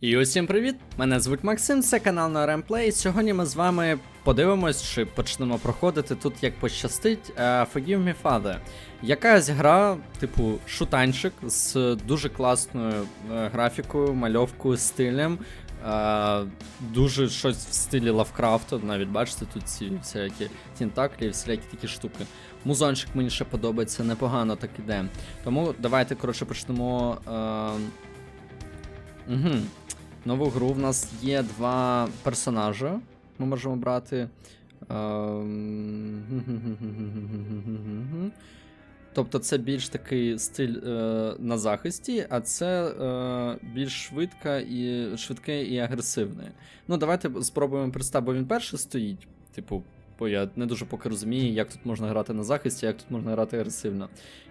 І усім привіт! Мене звуть Максим, це канал на Ремплей. Сьогодні ми з вами подивимось, чи почнемо проходити тут як пощастить е, Forgive Me Father. Якась гра, типу шутанчик з дуже класною е, графікою, мальовкою, стилем. Е, дуже щось в стилі Лавкрафта, навіть бачите, тут ці всякі тінтаклі всілякі такі штуки. Музончик мені ще подобається, непогано так іде. Тому давайте, коротше, почнемо. Угу. Нову гру в нас є два персонажа. Ми можемо брати. Ем, Тобто це більш такий стиль е, на захисті, а це е, більш швидка і швидке і агресивне. Ну, давайте спробуємо представити, бо він перший стоїть. Типу, бо я не дуже поки розумію, як тут можна грати на захисті, як тут можна грати агресивно.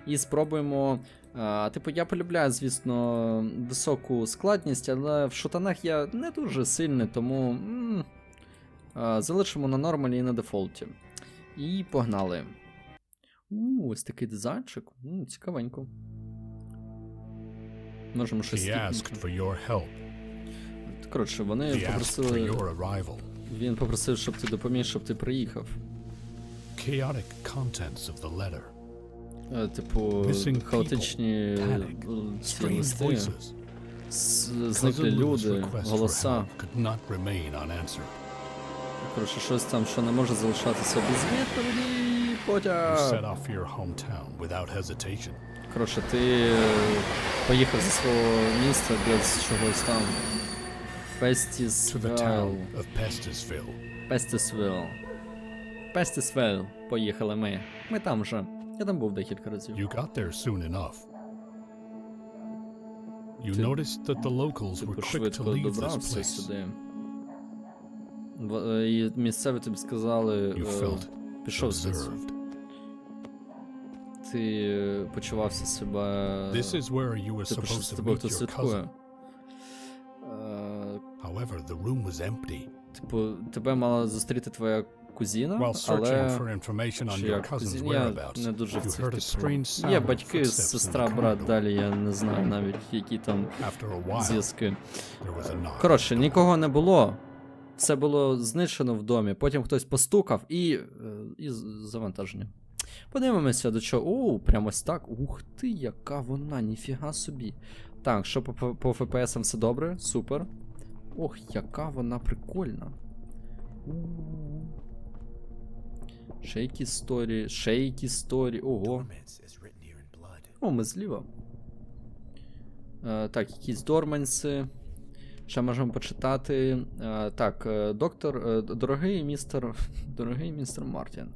І спробуємо. А, типу, я полюбляю, звісно, високу складність, але в шутанах я не дуже сильний, тому м, а, залишимо на нормалі і на дефолті. І погнали. У, ось такий дизайнчик. М, цікавенько. Можемо щось. Коротше, вони попросили. Він попросив, щоб ти допоміг, щоб ти приїхав. Chaotic contents of the letter. Е, Типу, Missing хаотичні е, ці Strange листи. voices. З- Cousin Lou's люди, request for голоса. help could not remain unanswered. Коротше, щось там, що не може залишатися без відповіді. You set Потяг. off for your hometown without hesitation. Коротше, ти е, поїхав зі свого міста без чогось там. To the Пестісвелл. town of Pestisville. Пестісвелл. Пестісвелл. Поїхали ми. Ми там вже. Я там був декілька разів. You got there soon enough. You Ти- noticed that the locals were Типу quick to leave this place. сюди. Е, І місцеві тобі сказали. You е, felt Пішов звідси. Ти е, почувався себе. This is where you were Типу, supposed to meet your cousin. However, the room was empty. Типу, тебе мала зустріти твоя кузіна, але. Чи як cousin's кузін? Я не дуже в цих типу. Є батьки, сестра, брат, далі я не знаю навіть, які там зв'язки. Коротше, нікого не було. Все було знищено в домі. Потім хтось постукав і. е, і завантаження. Подивимося до чого. О, прямо ось так. Ух ти, яка вона, ніфіга собі. Так, що по, по, по FPS все добре? Супер. Ох, яка вона прикольна. Ще сторі, якісь сторі. Ого. О, ми зліва. Е, так, якісь дорманси. Ще можемо почитати. Е, так, е, доктор, е, дорогий містер. Дорогий містер Мартін.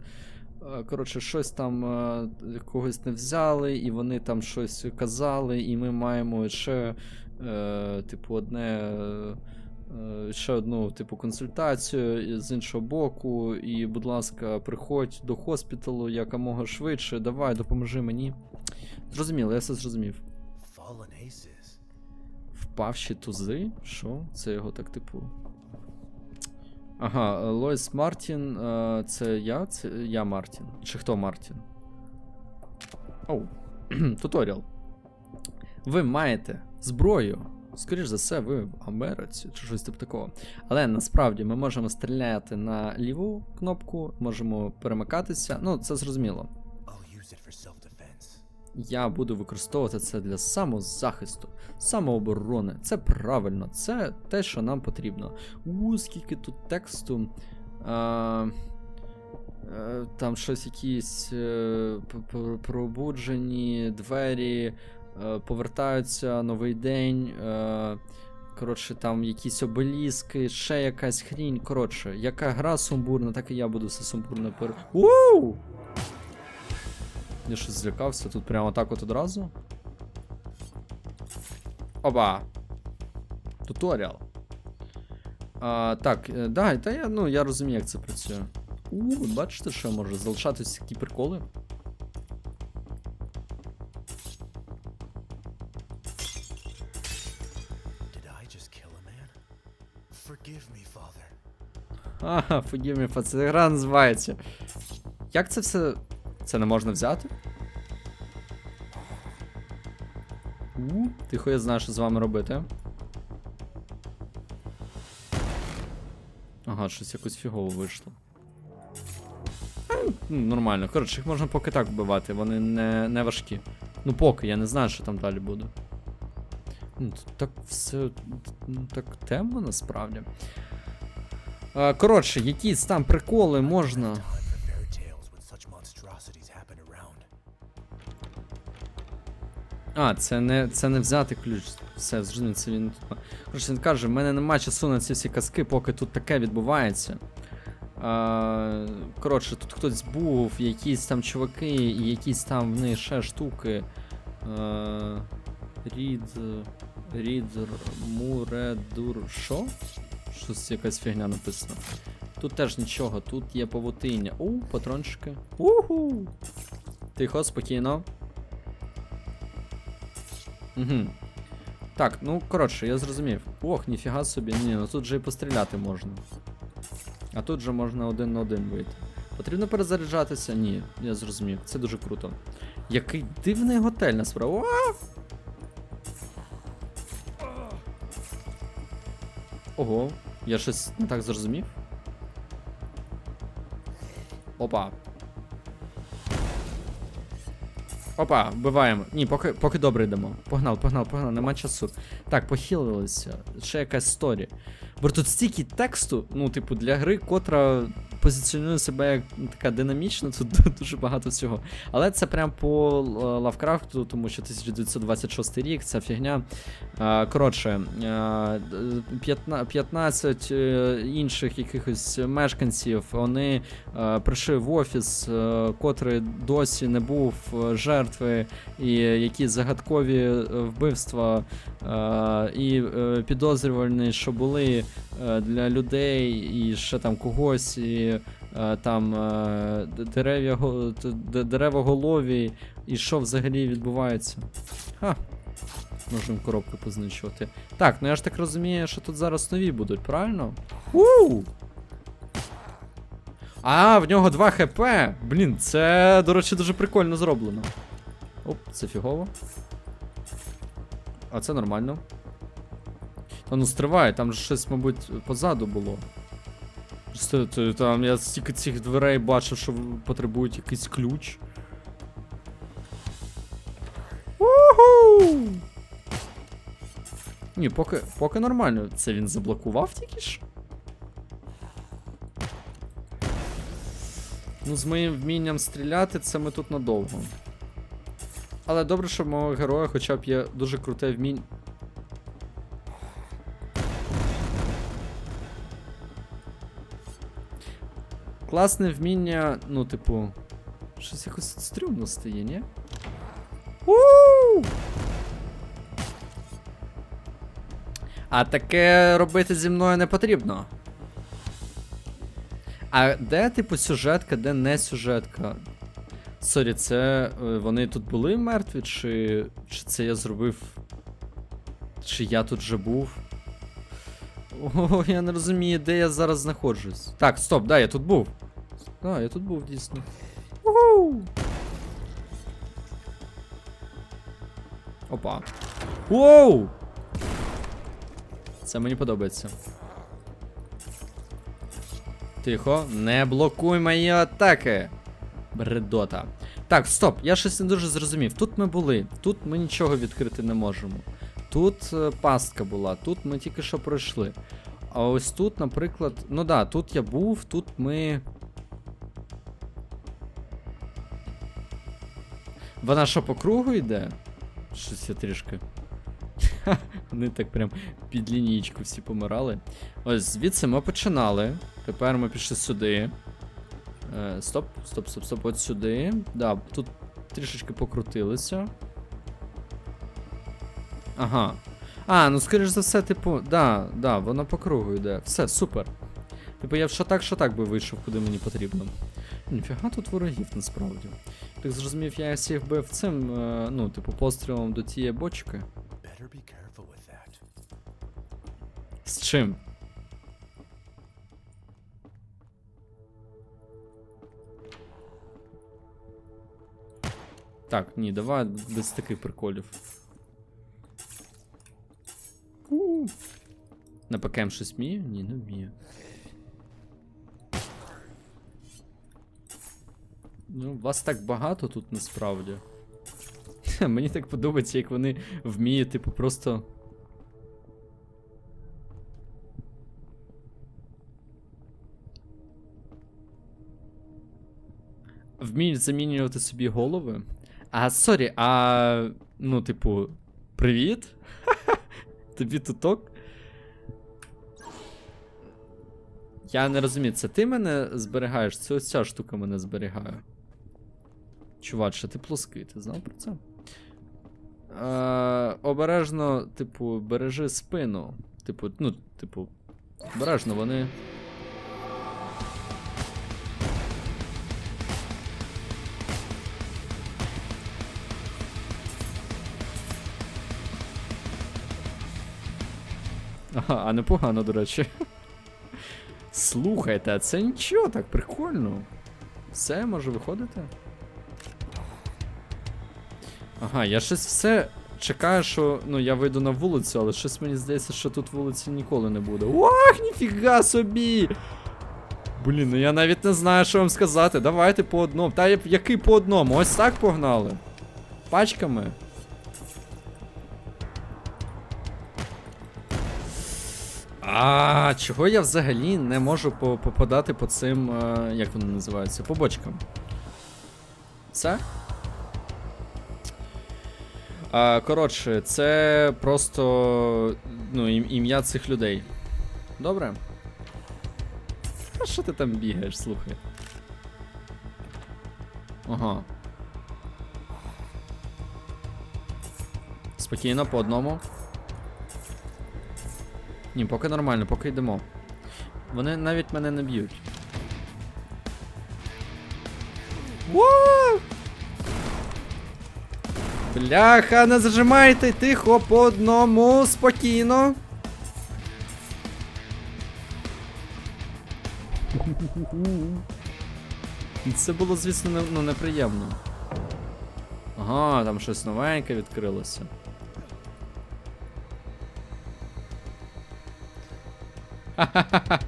Е, коротше, щось там е, когось не взяли, і вони там щось казали, і ми маємо ще, е, типу, одне. е, Ще одну типу консультацію з іншого боку, і, будь ласка, приходь до хоспіталу якомога швидше. Давай, допоможи мені. Зрозуміло, я все зрозумів. Впавші тузи? Що? Це його так типу. Ага, е, Лойс Мартін. е, Це я? Це я Мартін. Чи хто Мартін? Оу. Туторіал. Ви маєте зброю. Скоріш за все, ви в Америці чи щось типу такого. Але насправді ми можемо стріляти на ліву кнопку, можемо перемикатися. Ну, це зрозуміло. Я буду використовувати це для самозахисту, самооборони. Це правильно, це те, що нам потрібно. У, скільки тут тексту. А, е, там щось якісь е, пробуджені двері, повертаються новий день. Е, коротше, там якісь обеліски, ще якась хрінь. Коротше, яка гра сумбурна, так і я буду все сумбурно пер. Ууу! Я щось злякався, тут прямо так от одразу. Оба. Туторіал. А, так, е, да, та я, ну, я розумію, як це працює. У, бачите, що може залишатись такі приколи? Ага, forgive me, for це гра називається. Як це все. Це не можна взяти? У, тихо, я знаю, що з вами робити. Ага, щось якось фігово вийшло. Нормально. Коротше, їх можна поки так вбивати, вони не, не важкі. Ну поки, я не знаю, що там далі буде. Ну, тут так все ну, так темно насправді. Коротше, якісь там приколи можна. А, це не, це не взяти ключ. Все, зрозумів, це він. Коротше, він каже, в мене нема часу на ці всі казки, поки тут таке відбувається. А, коротше, тут хтось був, якісь там чуваки, і якісь там в них ще штуки. А, рід. Рід. Муредур. Що? Щось якась фігня написана. Тут теж нічого, тут є павутиння. У, патрончики. Уху! Тихо, спокійно. Угу. Так, ну коротше, я зрозумів. Ох, ніфіга собі. Ні, ну тут же і постріляти можна. А тут же можна один на один вийти. Потрібно перезаряджатися? Ні, я зрозумів. Це дуже круто. Який дивний готель насправді. Ого, я щось не так зрозумів. Опа. Опа, вбиваємо. Ні, поки, поки добре йдемо. Погнал, погнал, погнал, нема часу. Так, похилилися. Ще якась сторі. Бо тут стільки тексту, ну, типу, для гри, котра позиціонує себе як ну, така динамічна, тут дуже багато всього. Але це прям по е, Лавкрафту, тому що 1926 рік, ця фігня. Е, Коротше, е, 15 е, інших якихось мешканців, вони прийшли в офіс, котрий досі не був жертви, і якісь загадкові вбивства, і підозрювані, що були для людей, і ще там когось, і там е, дерев'я го- д- д- деревоголові, і що взагалі відбувається. Ха. Можемо коробки познищувати. Так, ну я ж так розумію, що тут зараз нові будуть, правильно? У! А, в нього 2 хп. Блін, це, до речі, дуже прикольно зроблено. Оп, це фігово. А це нормально. Та ну стривай, там же щось, мабуть, позаду було. То- Там я стільки цих дверей бачив, що потребують якийсь ключ. Уху! Ні, поки, поки нормально. Це він заблокував тільки що? Ну, з моїм вмінням стріляти, це ми тут надовго. Але добре, що в мого героя хоча б є дуже круте вміння. Класне вміння, ну, типу. Щось якось стрімно стає, ні? у А таке робити зі мною не потрібно. А де, типу, сюжетка, де не сюжетка? Сорі, це е, вони тут були мертві, чи. Чи це я зробив. Чи я тут вже був? О, я не розумію, де я зараз знаходжусь. Так, стоп, да, я тут був. Да, я тут був дійсно. Уху! Опа. Воу! Це мені подобається. Тихо, не блокуй мої атаки. Бредота. Так, стоп, я щось не дуже зрозумів. Тут ми були, тут ми нічого відкрити не можемо. Тут е, пастка була, тут ми тільки що пройшли. А ось тут, наприклад, ну да, тут я був, тут ми. Вона що по кругу йде? Щось я трішки. Вони так прям під лінійку всі помирали. Ось звідси ми починали. Тепер ми пішли сюди. Е, стоп, стоп, стоп, стоп, от сюди. Да, тут трішечки покрутилися. Ага. А, ну скоріш за все, типу, да, да, воно по кругу йде. Все, супер. Типу, я що так, що так би вийшов, куди мені потрібно. Ніфіга тут ворогів насправді. Так зрозумів, я всіх бив цим, е, ну, типу, пострілом до тієї бочки. З чим? Так, ні, давай без таких приколів. На ПКМ щось вміє? Ні, не вміє. Ну, вас так багато тут насправді. Мені так подобається, як вони вміють, типу, просто. Вміють замінювати собі голови. А, сорі, а. Ну, типу, привіт? Тобі туток? Я не розумію, це ти мене зберігаєш? Це ця штука мене зберігає. Чуваче, ти плоский, ти знав про це? Е, обережно, типу, бережи спину. Типу, ну, типу, обережно вони. Ага, а непогано, до речі. Слухайте, а це нічого, так прикольно. Все, може виходити? Ага, я щось все чекаю, що ну я вийду на вулицю, але щось мені здається, що тут вулиці ніколи не буде. Ох, ніфіга собі! Блін, ну я навіть не знаю, що вам сказати. Давайте по одному. Та який по одному? Ось так погнали. Пачками. А, чого я взагалі не можу по- попадати по цим. е, як вони називаються? По бочкам. Все? Коротше, це просто. Ну, ім'я цих людей. Добре? А що ти там бігаєш, слухай? Ага. Спокійно, по одному. Ні, поки нормально, поки йдемо. Вони навіть мене не б'ють. Вау! Бляха, не зажимайте, тихо, по одному, спокійно. Це було, звісно, не, ну, неприємно. Ага, там щось новеньке відкрилося.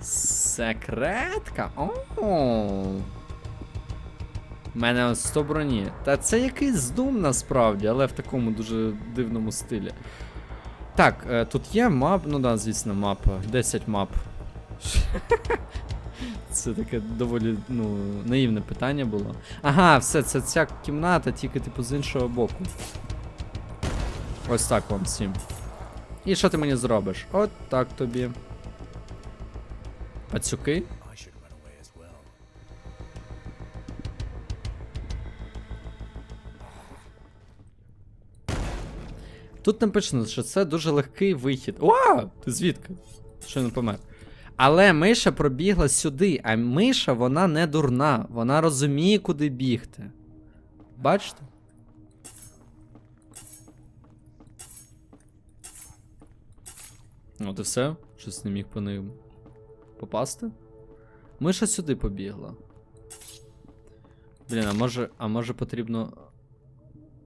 Секретка? О. У мене ось 100 броні. Та це якийсь дум насправді, але в такому дуже дивному стилі. Так, е, тут є мап, ну да, звісно, мапа. 10 мап. Це таке доволі ну, наївне питання було. Ага, все, це ця кімната, тільки типу з іншого боку. Ось так вам всім. І що ти мені зробиш? От так тобі. Пацюки? Тут написано, що це дуже легкий вихід. О! Ти звідки? Що не помер. Але миша пробігла сюди, а миша вона не дурна. Вона розуміє, куди бігти. Бачите? От і все. Щось не міг по ним попасти. Миша сюди побігла. Блін, а може, а може потрібно.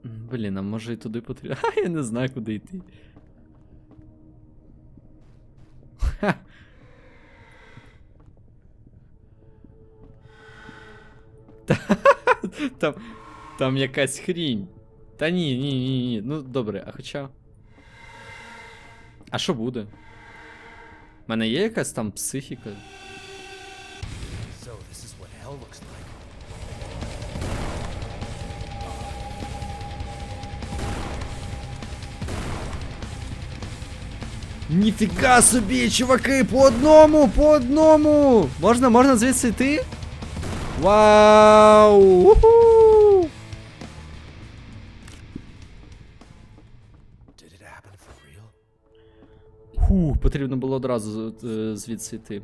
Блін, а може і туди потрібно. А я не знаю, куди йти. Ха. Та- Там, там якась хрінь. Та ні, ні, ні, ні. Ну добре, а хоча. А що буде? У мене є якась там психіка. So this is what hell looks like. Ніфіга собі, чуваки, по одному, по одному! Можна, можна звідси йти? Вау! Уху! Did it happen for real? Фу, потрібно було одразу е, звідси йти.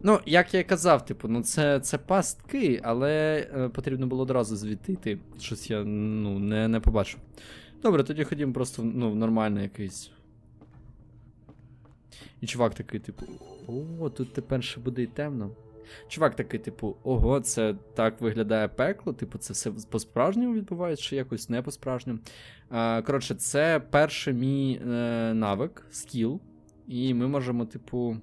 Ну, як я і казав, типу, ну це, це пастки, але е, потрібно було одразу звідти йти. Щось я ну, не, не побачив. Добре, тоді ходімо просто ну, в нормальний якийсь. І чувак такий, типу, о, тут тепер ще буде і темно. Чувак такий, типу, ого, це так виглядає пекло, типу, це все по-справжньому відбувається, чи якось не по-справжньому. Коротше, це перший мій е, навик, скіл. І ми можемо, типу.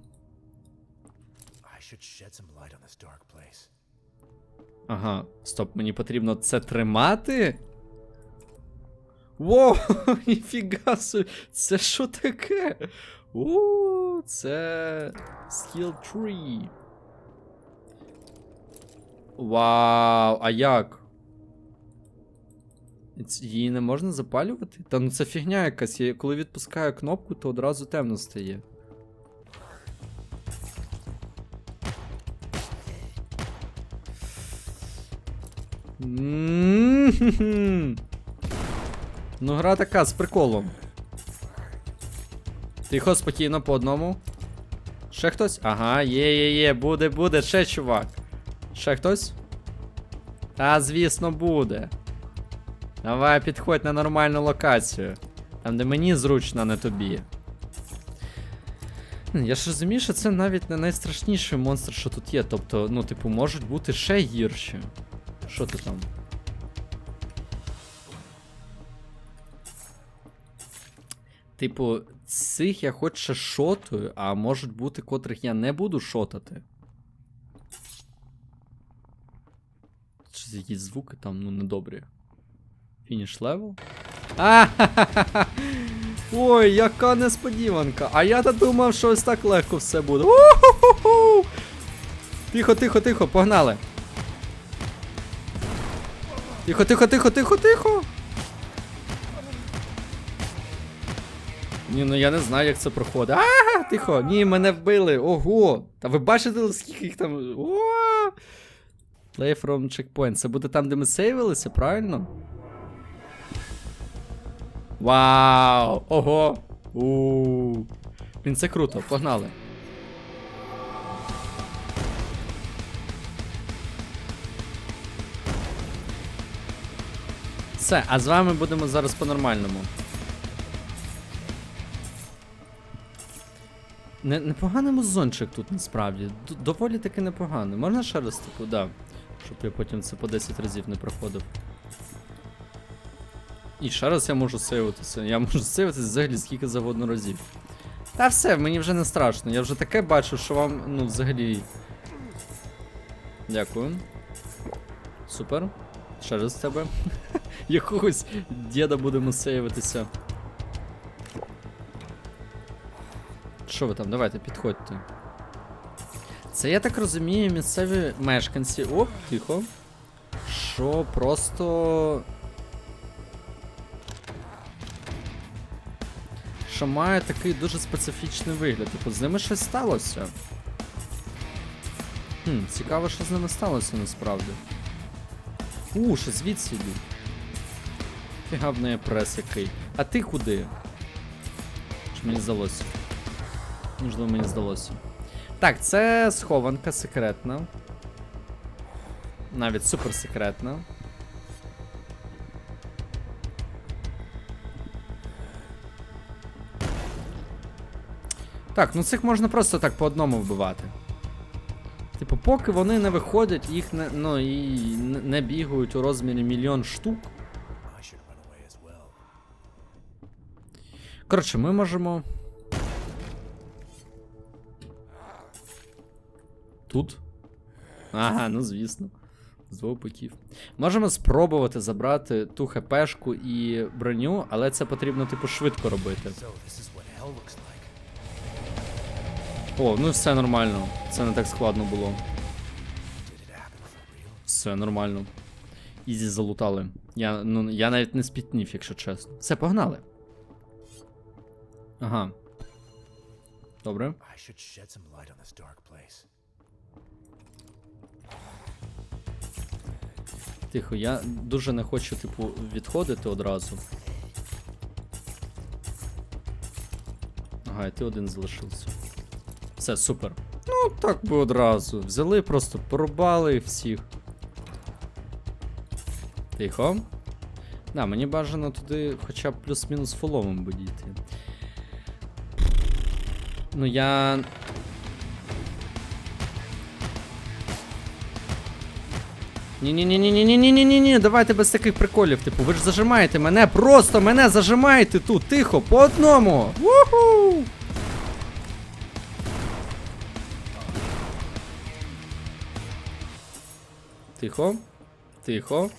Ага, стоп, мені потрібно це тримати? Воу, ніфіга собі, це що таке? О, це skill tree. Вау, а як? Її не можна запалювати? Та ну це фігня якась. Я коли відпускаю кнопку, то одразу темно стає. Ну, гра така з приколом. Тихо, спокійно по одному. Ще хтось? Ага, є, є, є, буде, буде, ще чувак. Ще хтось? Та, звісно, буде. Давай підходь на нормальну локацію. Там, де мені зручно, не тобі. Я ж розумію, що це навіть не найстрашніший монстр, що тут є. Тобто, ну, типу, можуть бути ще гірші. Що ти там? Типу, цих я хоч ще шотую, а можуть бути, котрих я не буду шотати. Щось якісь звуки там, ну, недобрі. Фініш левел? А! Ой, яка несподіванка! А я то думав, що ось так легко все буде. У-ху-ху-ху! Тихо, тихо, тихо, погнали. Тихо, тихо, тихо, тихо, тихо. Ні, ну я не знаю, як це проходить. А, тихо, ні, мене вбили. Ого. Та ви бачите, скільки їх там. О! Play from checkpoint. Це буде там, де ми сейвилися, правильно? Вау! Ого! у Блін, це круто, погнали. Все, а з вами будемо зараз по-нормальному. Не, непоганий музончик тут насправді. Доволі таки непоганий. Можна ще раз таку, да. Щоб я потім це по 10 разів не проходив. І ще раз я можу сейвитися. Я можу сейвитися взагалі скільки завгодно разів. Та все, мені вже не страшно. Я вже таке бачу, що вам, ну, взагалі. Дякую. Супер. Ще раз з тебе. Якогось діда будемо сейвитися. Що ви там, давайте, підходьте. Це, я так розумію, місцеві мешканці. О, тихо. Що просто. Що має такий дуже специфічний вигляд. Типу, з ними щось сталося. Хм, цікаво, що з ними сталося насправді. У, що звідси йдуть. Фіга в неї прес який. А ти куди? Чи мені здалося? Можливо, мені здалося. Так, це схованка секретна. Навіть супер секретна. Так, ну цих можна просто так по одному вбивати. Типу, поки вони не виходять, їх не, ну, і не- бігають у розмірі мільйон штук. Коротше, ми можемо. Тут? Ага, ну звісно. З двох боків. Можемо спробувати забрати ту хпшку і броню, але це потрібно, типу, швидко робити. О, ну все нормально. Це не так складно було. Все нормально. Ізі залутали. Я, ну, я навіть не спітнів, якщо чесно. Все, погнали. Ага. Добре. I should shed some light on this dark place. Тихо, я дуже не хочу, типу, відходити одразу. Ага, і ти один залишився. Все, супер. Ну, так би одразу. Взяли, просто порубали всіх. Тихо. Да, мені бажано туди хоча б плюс-мінус фоловим би дійти. Ну я. Ні-ні-ні-ні-ні-ні-ні-ні-ні, давайте без таких приколів. Типу, ви ж зажимаєте мене, просто мене зажимаєте тут, тихо, по одному. Уху! Тихо. Тихо.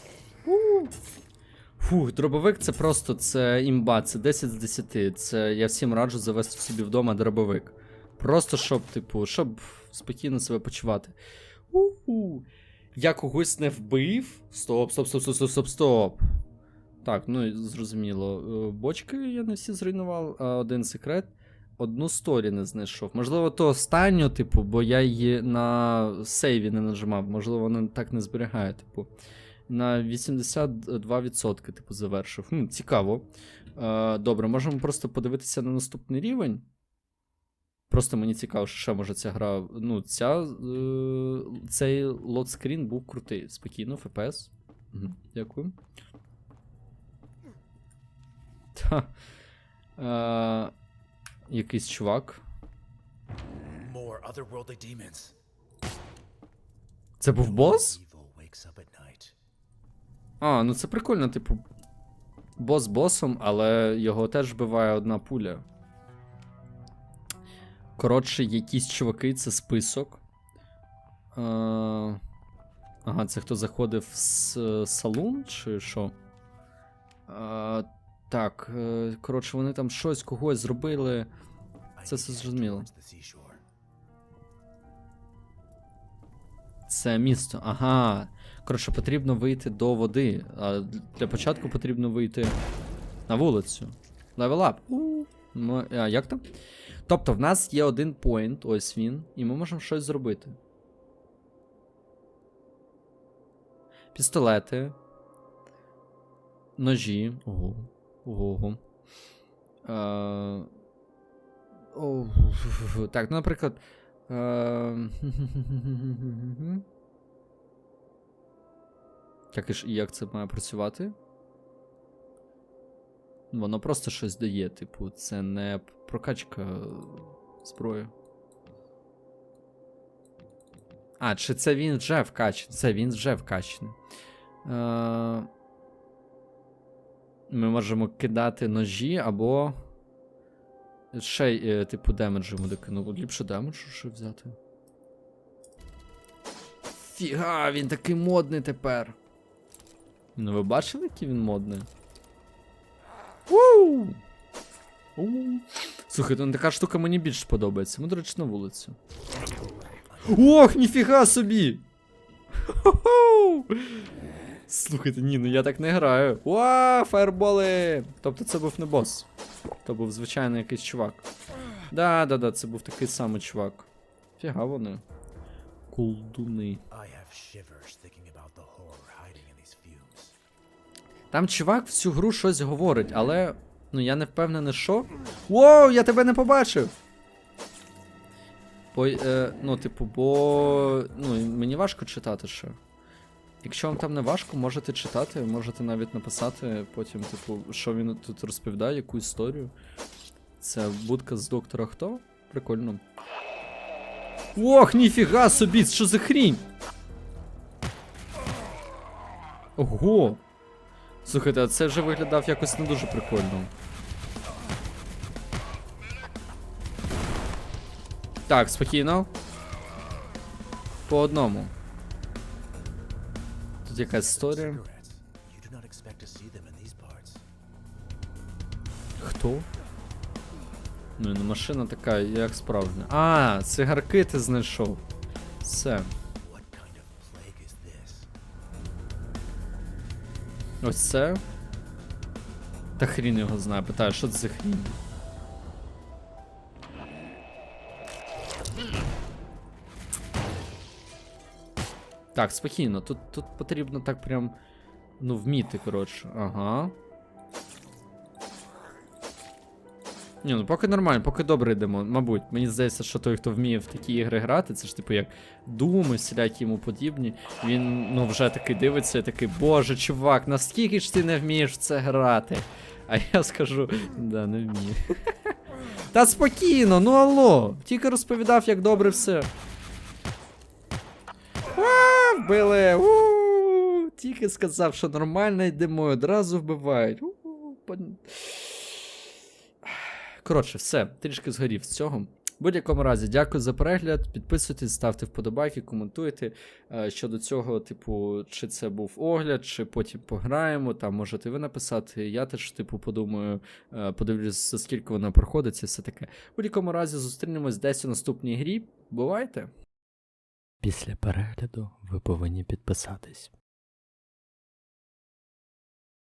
Фух, дробовик це просто це імба, це 10 з 10. Це я всім раджу завести собі вдома дробовик. Просто щоб, типу, щоб спокійно себе почувати. У-у. Я когось не вбив. Стоп, стоп, стоп, стоп, стоп, стоп, стоп. Так, ну зрозуміло. Е, Бочки я не всі зруйнував, а один секрет. Одну сторі не знайшов. Можливо, то останню, типу, бо я її на сейві не нажимав. Можливо, вона так не зберігає, типу. На 82%, типу, завершив. Хм, цікаво. Е, добре, можемо просто подивитися на наступний рівень. Просто мені цікаво, що ще може ця гра. Ну, ця, е, цей лотскрін був крутий. Спокійно, FPS. Мгм, Дякую. Та. Е, якийсь чувак. More. Це був бос? А, ну це прикольно, типу. Бос босом, але його теж вбиває одна пуля. Коротше, якісь чуваки, це список. Е, Ага, це хто заходив в салон, чи що? Е, Так, е, коротше, вони там щось когось зробили. Це все зрозуміло. Це місто. Ага. Коротше, потрібно вийти до води. А для початку потрібно вийти на вулицю. Level up. Ну, а як там? Тобто, в нас є один поінт, ось він, і ми можемо щось зробити. Пістолети. Ножі. Ого. Ого. Е... Так, ну, наприклад. Е... Так, і як це має працювати? Воно просто щось дає, типу, це не прокачка зброї. А, чи це він вже вкачаний? Це він вже вкачаний. Е... Ми можемо кидати ножі або. Ще, е, типу, демеджу йому докину. Ліпше демеджу ще взяти. Фіга, він такий модний тепер. Ну, ви бачили, який він модний? Уу. Ну така штука мені більше подобається. Ми, до речі, на вулицю. Ох, ніфіга собі! Хо-хо! Слухайте, ні, ну я так не граю. Уа, фаерболи! Тобто це був не бос. То був звичайний якийсь чувак. Да, да, да, це був такий самий чувак. Фіга вони. Колдуни. Там чувак всю гру щось говорить, але. Ну я не впевнений, що. Воу, я тебе не побачив! Бо, е, ну, типу, бо. Ну, мені важко читати ще. Якщо вам там не важко, можете читати, можете навіть написати потім, типу, що він тут розповідає, яку історію. Це будка з доктора Хто? Прикольно. Ох, ніфіга собі, що за хрінь? Ого! Слухайте, а це вже виглядав якось не дуже прикольно. Так, спокійно. По одному. Тут якась історія. Хто? Ну машина така, як справжня. А, цигарки ти знайшов. Все. Ось це. Та хрін його знає, питаю, що це за хрінь? Так, спокійно, тут, тут потрібно так прям. Ну, вміти, коротше. Ага. Ні, ну поки нормально, поки добре йдемо. Мабуть, мені здається, що той, хто вміє в такі ігри грати, це ж типу як і всілякі йому подібні. Він ну вже такий дивиться і такий, боже, чувак, наскільки ж ти не вмієш в це грати? А я скажу, да, не вмію. Та спокійно, ну алло, тільки розповідав, як добре все. А, вбили! У, Тільки сказав, що нормально йдемо, одразу вбивають. Коротше, все, трішки згорів з цього. В будь-якому разі, дякую за перегляд. Підписуйтесь, ставте вподобайки, коментуйте. Е, щодо цього, типу, чи це був огляд, чи потім пограємо. Там можете ви написати. Я теж, типу, подумаю, е, подивлюсь, за скільки вона проходить, і все таке. В будь-якому разі зустрінемось десь у наступній грі. Бувайте! Після перегляду ви повинні підписатись.